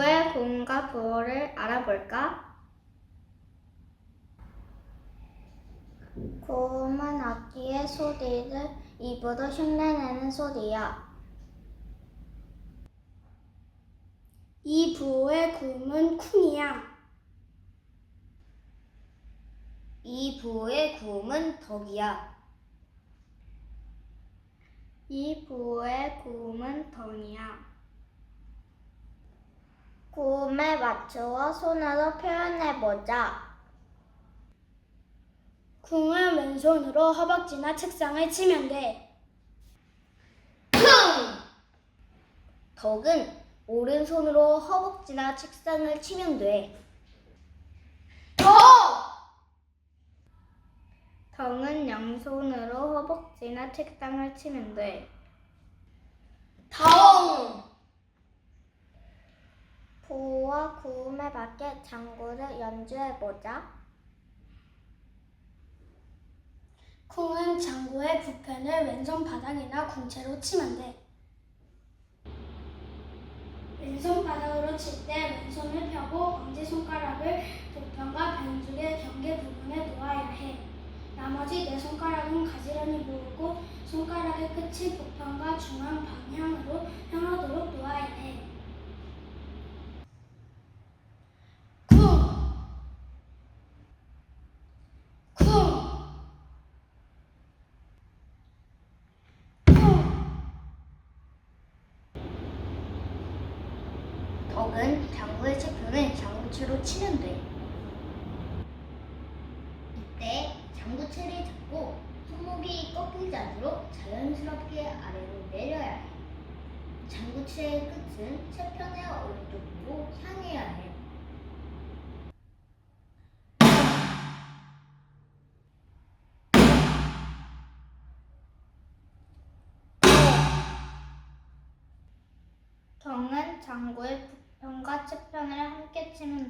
어디가 구호를 알아볼까? 고음은 악기의 소리를 입으로 흉내내는 소리야. 이 부호의 구음은 쿵이야. 이 부호의 구음은 덕이야. 이 부호의 구음은 덩이야. 구음에 맞추어 손으로 표현해보자. 쿵은 왼손으로 허벅지나 책상을 치면 돼. 덕은 오른손으로 허벅지나 책상을 치면 돼. 덩은 양손으로 허벅지나 책상을 치면 돼. 덩! 구음에 맞게 장구를 연주해보자. 쿵은 장구의 부편을 왼손 바닥이나 궁채로 치면 돼. 왼손 바닥으로 칠 때 왼손을 펴고 엄지손가락을 부편과 변줄의 경계 부분에 놓아야 해. 나머지 네 손가락은 가지런히 모으고 손가락의 끝이 부편과 중앙 방향으로 향하도록 놓아야 해. 쿵! 쿵! 덕은 장구의 채표는 장구채로 치면 돼. 이때 장구채를 잡고 손목이 꺾이지 않도록 자연스럽게 아래로 내려야 해. 장구채의 끝은 채편의 오른쪽으로 향해야 해. 덩은 장구의 부편과 채편을 함께 치면 돼.